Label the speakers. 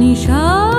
Speaker 1: নিশা